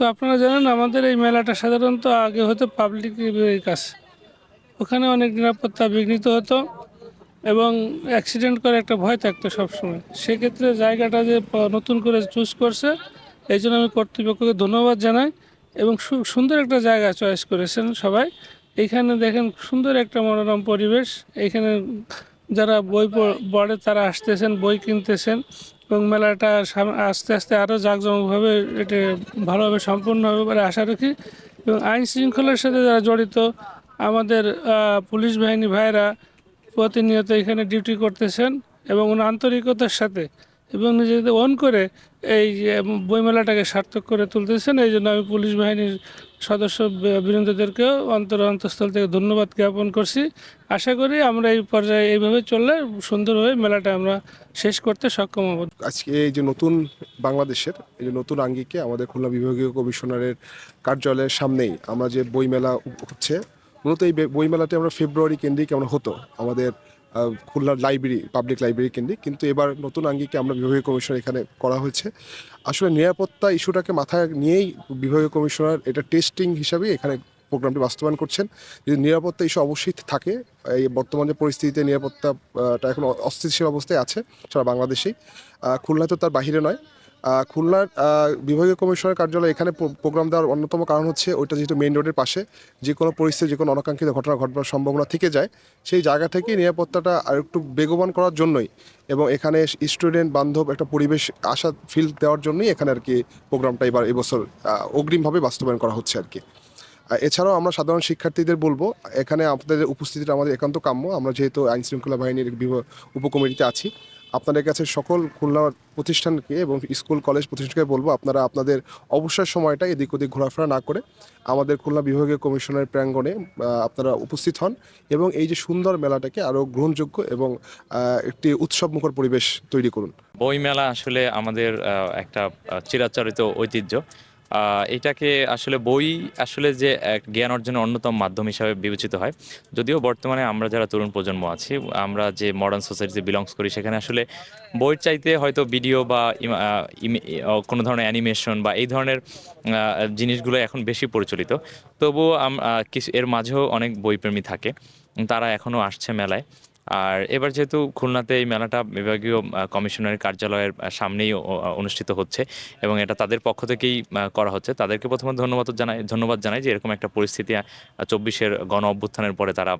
তো আপনারা জানেন আমাদের এই মেলাটা সাধারণত আগে হতো পাবলিক কাছে ওখানে অনেক নিরাপত্তা বিঘ্নিত হতো এবং অ্যাক্সিডেন্ট করে একটা ভয় থাকতো সবসময়। সেক্ষেত্রে জায়গাটা যে নতুন করে চুজ করছে, এই জন্য আমি কর্তৃপক্ষকে ধন্যবাদ জানাই এবং সুন্দর একটা জায়গা চয়েস করেছেন সবাই। এইখানে দেখেন সুন্দর একটা মনোরম পরিবেশ। এইখানে যারা বই পড়ে তারা আসতেছেন, বই কিনতেছেন। এবং মেলাটা আস্তে আস্তে আরও জাঁকজমকভাবে এটা ভালোভাবে সম্পূর্ণ হবে বলে আশা রাখি। এবং আইন শৃঙ্খলার সাথে যারা জড়িত, আমাদের পুলিশ বাহিনী ভাইরা প্রতিনিয়ত এখানে ডিউটি করতেছেন এবং আন্তরিকতার সাথে এবং নিজেদের অন করে, এই যে বইমেলাটাকে সার্থক করে তুলতেছেন, এই জন্য আমি পুলিশ বাহিনীর সদস্য বি- বৃন্দদেরকেও অন্তর অন্তঃস্থল থেকে ধন্যবাদ জ্ঞাপন করছি। আশা করি আমরা এই পর্যায়ে এইভাবে চললে সুন্দরভাবে মেলাটা আমরা শেষ করতে সক্ষম হব। আজকে এই যে নতুন বাংলাদেশের, এই যে নতুন আঙ্গিকে আমাদের খুলনা বিভাগীয় কমিশনারের কার্যালয়ের সামনেই আমরা যে বইমেলা হচ্ছে, মূলত এই বইমেলাটি আমরা ফেব্রুয়ারি কেন্দ্রিক আমরা হতো। আমাদের খুলনার লাইব্রেরি পাবলিক লাইব্রেরি কেন্দ্রিক, কিন্তু এবার নতুন আঙ্গিকে আমরা বিভাগীয় কমিশনার এখানে করা হয়েছে। আসলে নিরাপত্তা ইস্যুটাকে মাথায় নিয়েই বিভাগীয় কমিশনার এটা টেস্টিং হিসাবে এখানে প্রোগ্রামটি বাস্তবায়ন করছেন। যদি নিরাপত্তা ইস্যু অবশ্যই থাকে, এই বর্তমান যে পরিস্থিতিতে নিরাপত্তাটা এখন অস্থিতিশীল অবস্থায় আছে সারা বাংলাদেশেই। খুলনা তো তার বাহিরে নয়। খুলনার বিভাগীয় কমিশনার কার্যালয় এখানে প্রো- প্রোগ্রাম দেওয়ার অন্যতম কারণ হচ্ছে ওইটা যেহেতু মেইন রোডের পাশে, যে কোনো পরিস্থিতি, যে কোনো অনাকাঙ্ক্ষিত ঘটনা ঘটবার সম্ভাবনা থেকে যায়, সেই জায়গা থেকেই নিরাপত্তাটা আর একটু বেগবান করার জন্যই এবং এখানে স্টুডেন্ট বান্ধব একটা পরিবেশ আশা ফিল দেওয়ার জন্যই এখানে আর কি প্রোগ্রামটা এবার এবছর অগ্রিমভাবে বাস্তবায়ন করা হচ্ছে আর কি। এছাড়াও আমরা সাধারণ শিক্ষার্থীদের বলব, এখানে আপনাদের উপস্থিতিটা আমাদের একান্ত কাম্য। আমরা যেহেতু আইন শৃঙ্খলা বাহিনীর উপকমিটিতে আছি, আপনাদের কাছে সকল খুলনা প্রতিষ্ঠানকে এবং স্কুল, কলেজ প্রতিষ্ঠানকে বলব, আপনারা আপনাদের অবসর সময়টা এদিক ওদিক ঘোরাফেরা না করে আমাদের খুলনা বিভাগীয় কমিশনের প্রাঙ্গণে আপনারা উপস্থিত হন এবং এই যে সুন্দর মেলাটাকে আরও গ্রহণযোগ্য এবং একটি উৎসবমুখর পরিবেশ তৈরি করুন। বই মেলা আসলে আমাদের একটা চিরাচরিত ঐতিহ্য। এটাকে আসলে বই আসলে যে জ্ঞান অর্জনের অন্যতম মাধ্যম হিসাবে বিবেচিত হয়। যদিও বর্তমানে আমরা যারা তরুণ প্রজন্ম আছি, আমরা যে মডার্ন সোসাইটিতে বিলংস করি, সেখানে আসলে বইয়ের চাইতে হয়তো ভিডিও বা কোনো ধরনের অ্যানিমেশন বা এই ধরনের জিনিসগুলো এখন বেশি প্রচলিত। তবুও কিছু, এর মাঝেও অনেক বইপ্রেমী থাকে। তারা এখনও আসছে মেলায়। আর এবার যেহেতু খুলনাতে এই মেলাটা বিভাগীয় কমিশনারের কার্যালয়ের সামনেই অনুষ্ঠিত হচ্ছে এবং এটা তাদের পক্ষ থেকেই করা হচ্ছে। তাদেরকে প্রথমে ধন্যবাদ জানাই ধন্যবাদ জানাই যে এরকম একটা পরিস্থিতি চব্বিশের গণ অভ্যুত্থানের পরে তারা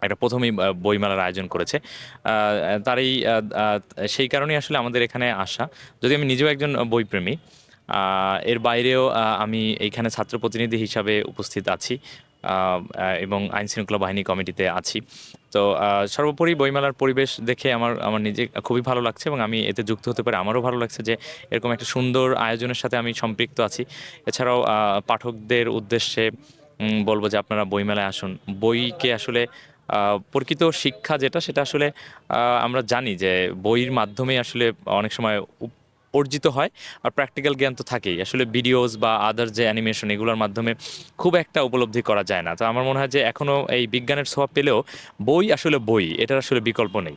একটা প্রথমেই বইমেলার আয়োজন করেছে। আহ, আহ, সেই কারণেই আসলে আমাদের এখানে আসা। যদি আমি নিজেও একজন বইপ্রেমী এর বাইরেও আমি এইখানে ছাত্র প্রতিনিধি হিসাবে উপস্থিত আছি এবং আইন শৃঙ্খলা বাহিনী কমিটিতে আছি। তো সর্বোপরি বইমেলার পরিবেশ দেখে আমার আমার নিজে খুবই ভালো লাগছে এবং আমি এতে যুক্ত হতে পারে। আমারও ভালো লাগছে যে এরকম একটা সুন্দর আয়োজনের সাথে আমি সম্পৃক্ত আছি। এছাড়াও পাঠকদের উদ্দেশ্যে বলব যে আপনারা বইমেলায় আসুন। বইকে আসলে প্রকৃত শিক্ষা যেটা, সেটা আসলে আমরা জানি যে বইয়ের মাধ্যমে আসলে অনেক সময় অর্জিত হয় আর প্র্যাকটিক্যাল জ্ঞান তো থাকেই। আসলে ভিডিওস বা আদার যে অ্যানিমেশন এগুলোর মাধ্যমে খুব একটা উপলব্ধি করা যায় না। তো আমার মনে হয় যে এখনও এই বিজ্ঞানের স্বভাব পেলেও বই আসলে বই, এটার আসলে বিকল্প নেই।